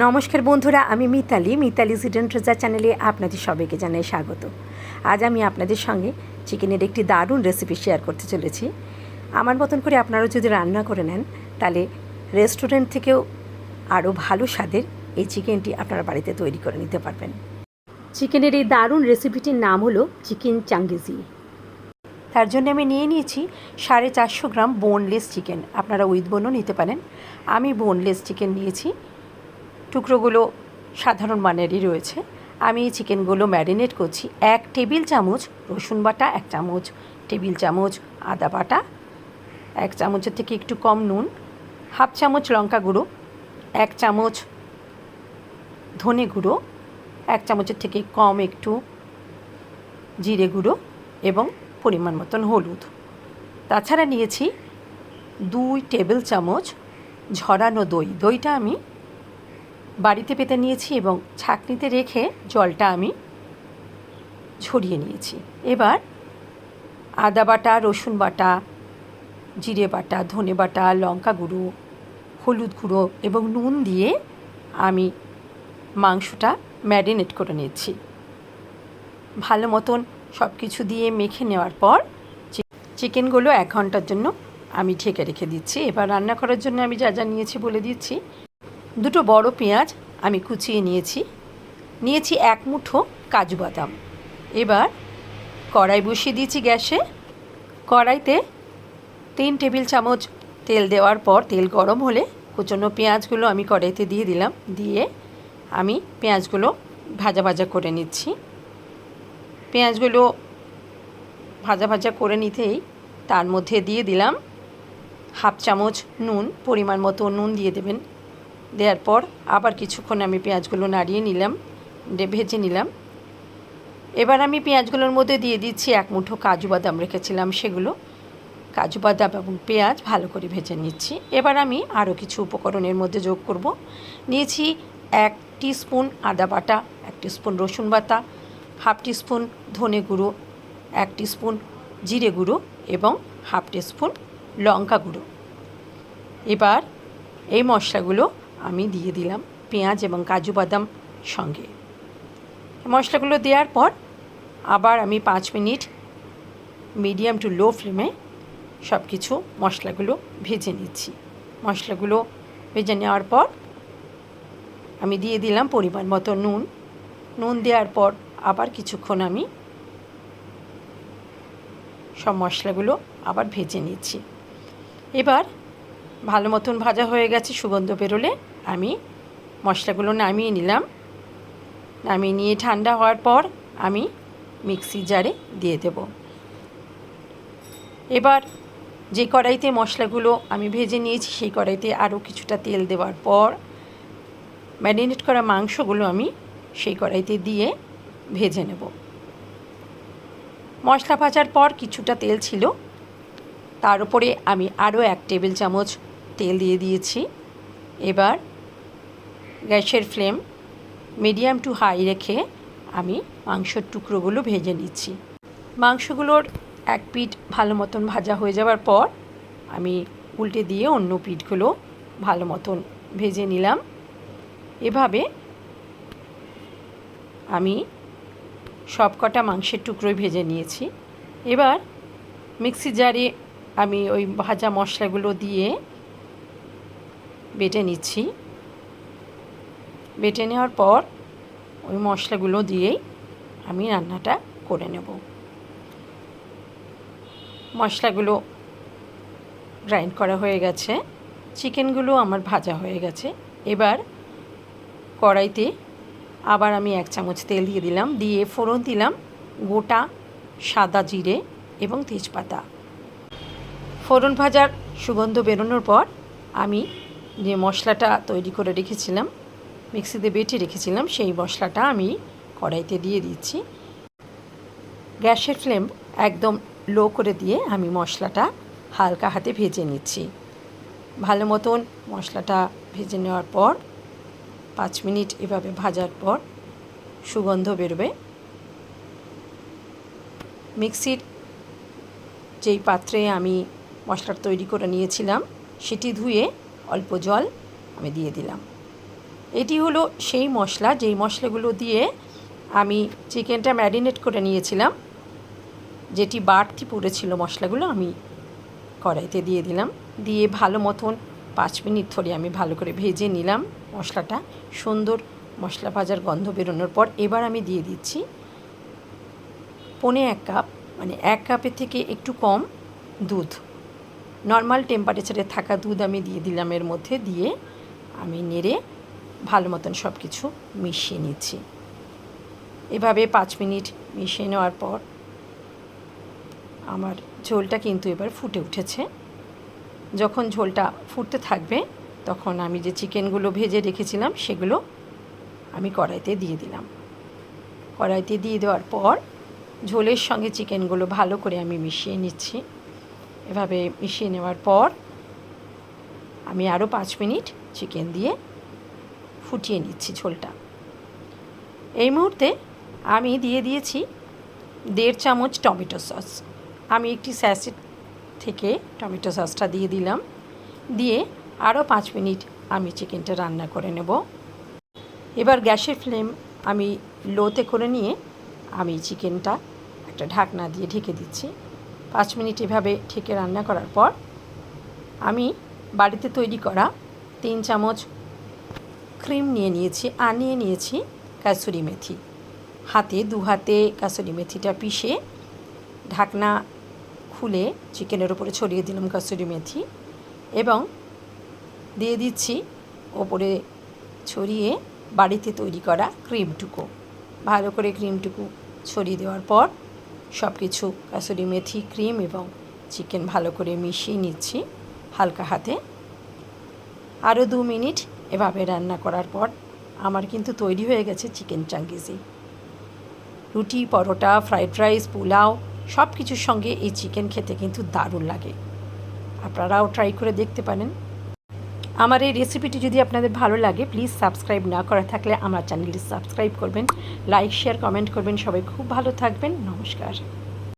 নমস্কার বন্ধুরা, আমি মিতালি মিতালি হিডেন ট্রেজার চ্যানেলে আপনাদের সবাইকে জানাই স্বাগত। আজ আমি আপনাদের সঙ্গে চিকেনের একটি দারুণ রেসিপি শেয়ার করতে চলেছি। আমার মতন করে আপনারা যদি রান্না করে নেন, তাহলে রেস্টুরেন্ট থেকেও আরও ভালো স্বাদের এই চিকেনটি আপনারা বাড়িতে তৈরি করে নিতে পারবেন। চিকেনের এই দারুণ রেসিপিটির নাম হলো চিকেন চাঙ্গিজি তার জন্য আমি নিয়ে নিয়েছি সাড়ে চারশো গ্রাম বোনলেস চিকেন আপনারা উইথ বোনও নিতে পারেন। আমি বোনলেস চিকেন নিয়েছি টুকরোগুলো সাধারণ মানেরই রয়েছে। আমি এই চিকেনগুলো ম্যারিনেট করছি। এক টেবিল চামচ রসুন বাটা, এক চামচ টেবিল চামচ আদা বাটা, এক চামচের থেকে একটু কম নুন, হাফ চামচ লঙ্কা গুঁড়ো, এক চামচ ধনে গুঁড়ো, এক চামচের থেকে কম একটু জিরে গুঁড়ো এবং পরিমাণ মতন হলুদ। তাছাড়া নিয়েছি দুই টেবিল চামচ ঝরানো দই। দইটা আমি বাড়িতে পেতে নিয়েছি এবং ছাঁকনিতে রেখে জলটা আমি ঝরিয়ে নিয়েছি। এবার আদা বাটা, রসুন বাটা, জিরে বাটা, ধনে বাটা, লঙ্কা গুঁড়ো, হলুদ গুঁড়ো এবং নুন দিয়ে আমি মাংসটা ম্যারিনেট করে নিচ্ছি ভালো মতন সব কিছু দিয়ে মেখে নেওয়ার পর চিকেনগুলো এক ঘণ্টার জন্য আমি ঢেকে রেখে দিচ্ছি। এবার রান্না করার জন্য আমি যা যা নিয়েছি বলে দিচ্ছি। দুটো বড় পেঁয়াজ আমি কুচিয়ে নিয়েছি। নিয়েছি এক মুঠো কাজু বাদাম। এবার কড়াই বসিয়ে দিয়েছি গ্যাসে। কড়াইতে তিন টেবিল চামচ তেল দেওয়ার পর, তেল গরম হলে কুচনো পেঁয়াজগুলো আমি কড়াইতে দিয়ে দিলাম। দিয়ে আমি পেঁয়াজগুলো ভাজা ভাজা করে নিচ্ছি। পেঁয়াজগুলো ভাজা ভাজা করে নিতেই তার মধ্যে দিয়ে দিলাম হাফ চামচ নুন, পরিমাণ মতো নুন দিয়ে দেবেন। দেওয়ার পর আবার কিছুক্ষণ আমি পেঁয়াজগুলো নাড়িয়ে নিলাম ভেজে নিলাম। এবার আমি পেঁয়াজগুলোর মধ্যে দিয়ে দিচ্ছি এক মুঠো কাজু বাদাম রেখেছিলাম সেগুলো। কাজু বাদাম এবং পেঁয়াজ ভালো করে ভেজে নিচ্ছি। এবার আমি আরও কিছু উপকরণের মধ্যে যোগ করব। নিয়েছি এক স্পুন আদা বাটা, এক স্পুন রসুন বাটা, হাফ স্পুন ধনে গুঁড়ো, এক স্পুন জিরে গুঁড়ো এবং হাফ স্পুন লঙ্কা গুঁড়ো। এবার এই মশলাগুলো আমি দিয়ে দিলাম পেঁয়াজ এবং কাজু বাদাম সঙ্গে। মশলাগুলো দেওয়ার পর আবার আমি পাঁচ মিনিট মিডিয়াম টু লো ফ্লেমে সব কিছু মশলাগুলো ভেজে নিচ্ছি। মশলাগুলো ভেজে নেওয়ার পর আমি দিয়ে দিলাম পরিমাণ মতো নুন। নুন দেওয়ার পর আবার কিছুক্ষণ আমি সব মশলাগুলো আবার ভেজে নিচ্ছি। এবার ভালো মতন ভাজা হয়ে গেছে সুগন্ধ বেরোলে আমি মশলাগুলো নামিয়ে নিলাম। নামিয়ে নিয়ে ঠান্ডা হওয়ার পর আমি মিক্সি জারে দিয়ে দেব। এবার যে কড়াইতে মশলাগুলো আমি ভেজে নিয়েছি, সেই কড়াইতে আরও কিছুটা তেল দেওয়ার পর ম্যারিনেট করা মাংসগুলো আমি সেই কড়াইতে দিয়ে ভেজে নেব। মশলা ভাজার পর কিছুটা তেল ছিল। তার উপরে আমি আরও এক টেবিল চামচ তেল দিয়ে দিয়েছি। এবার গ্যাসের ফ্লেম মিডিয়াম টু হাই রেখে আমি মাংসর টুকরোগুলো ভেজে নিচ্ছি। মাংসগুলোর এক পিঠ ভালো মতন ভাজা হয়ে যাওয়ার পর আমি উল্টে দিয়ে অন্য পিঠগুলো ভালো মতন ভেজে নিলাম। এভাবে আমি সব কটা মাংসের টুকরোই ভেজে নিয়েছি। এবার মিক্সি জারে আমি ওই ভাজা মশলাগুলো দিয়ে বেটে নিচ্ছি। বেটে নেওয়ার পর ওই মশলাগুলো দিয়েই আমি রান্নাটা করে নেব। মশলাগুলো গ্রাইন্ড করা হয়ে গেছে। চিকেনগুলো আমার ভাজা হয়ে গেছে। এবার কড়াইতে আবার আমি এক চামচ তেল দিয়ে দিলাম। দিয়ে ফোড়ন দিলাম গোটা সাদা জিরে এবং তেজপাতা। ফোড়ন ভাজার সুগন্ধ বেরোনোর পর আমি যে মশলাটা তৈরি করে রেখেছিলাম মিক্সিতে বেটে রেখেছিলাম, সেই মশলাটা আমি কড়াইতে দিয়ে দিচ্ছি। গ্যাসের ফ্লেম একদম লো করে দিয়ে আমি মশলাটা হালকা হাতে ভেজে নিচ্ছি। ভালো মতন মশলাটা ভেজে নেওয়ার পর, পাঁচ মিনিট এভাবে ভাজার পর সুগন্ধ বেরোবে। মিক্সির যেই পাত্রে আমি মশলাটা তৈরি করে নিয়েছিলাম, সেটি ধুয়ে অল্প জল আমি দিয়ে দিলাম। এটি হলো সেই মশলা, যেই মশলাগুলো দিয়ে আমি চিকেনটা ম্যারিনেট করে নিয়েছিলাম। যেটি বাড়তি পড়েছিল মশলাগুলো আমি কড়াইতে দিয়ে দিলাম। দিয়ে ভালো মতন পাঁচ মিনিট ধরে আমি ভালো করে ভেজে নিলাম মশলাটা। সুন্দর মশলা ভাজার গন্ধ বেরোনোর পর এবার আমি দিয়ে দিচ্ছি পনে এক কাপ মানে এক কাপের থেকে একটু কম দুধ। নর্মাল টেম্পারেচারে থাকা দুধ আমি দিয়ে দিলাম এর মধ্যে দিয়ে। আমি নেড়ে ভালো মতন সব কিছু মিশিয়ে নিচ্ছি। এভাবে পাঁচ মিনিট মিশিয়ে নেওয়ার পর আমার ঝোলটা কিন্তু এবার ফুটে উঠেছে। যখন ঝোলটা ফুটতে থাকবে, তখন আমি যে চিকেনগুলো ভেজে রেখেছিলাম, সেগুলো আমি কড়াইতে দিয়ে দিলাম। কড়াইতে দিয়ে দেওয়ার পর ঝোলের সঙ্গে চিকেনগুলো ভালো করে আমি মিশিয়ে নিচ্ছি। এভাবে মিশিয়ে নেওয়ার পর আমি আরও পাঁচ মিনিট চিকেন দিয়ে ফুটিয়ে নিচ্ছি ঝোলটা। এই মুহূর্তে আমি দিয়ে দিয়েছি দেড় চামচ টমেটো সস। আমি একটি স্যাসেট থেকে টমেটো সসটা দিয়ে দিলাম। দিয়ে আরও পাঁচ মিনিট আমি চিকেনটা রান্না করে নেব। এবার গ্যাসের ফ্লেম আমি লোতে করে নিয়ে আমি চিকেনটা একটা ঢাকনা দিয়ে ঢেকে দিচ্ছি। পাঁচ মিনিট এভাবে ঢেকে রান্না করার পর আমি বাড়িতে তৈরি করা তিন চামচ ক্রিম নিয়ে নিয়েছি আর নিয়ে নিয়েছি কাসুরি মেথি। হাতে, দু হাতে কাসুরি মেথিটা পিষে ঢাকনা খুলে চিকেনের ওপরে ছড়িয়ে দিলাম কাসুরি মেথি এবং দিয়ে দিচ্ছি ওপরে ছড়িয়ে বাড়িতে তৈরি করা ক্রিমটুকু। ভালো করে ক্রিমটুকু ছড়িয়ে দেওয়ার পর সব কিছু কাসুরি মেথি, ক্রিম এবং চিকেন ভালো করে মিশিয়ে নিচ্ছি হালকা হাতে। আরও দু মিনিট এভাবে রান্না করার পর আমার কিন্তু তৈরি হয়ে গেছে চিকেন চাঙ্গিজি। রুটি, পরোটা, ফ্রাইড রাইস, পোলাও সব কিছুর সঙ্গে এই চিকেন খেতে কিন্তু দারুণ লাগে। আপনারাও ট্রাই করে দেখতে পারেন। আমার এই রেসিপিটি যদি আপনাদের ভালো লাগে, প্লিজ সাবস্ক্রাইব না করা থাকলে আমার চ্যানেলটি সাবস্ক্রাইব করবেন, লাইক, শেয়ার, কমেন্ট করবেন। সবাই খুব ভালো থাকবেন। নমস্কার।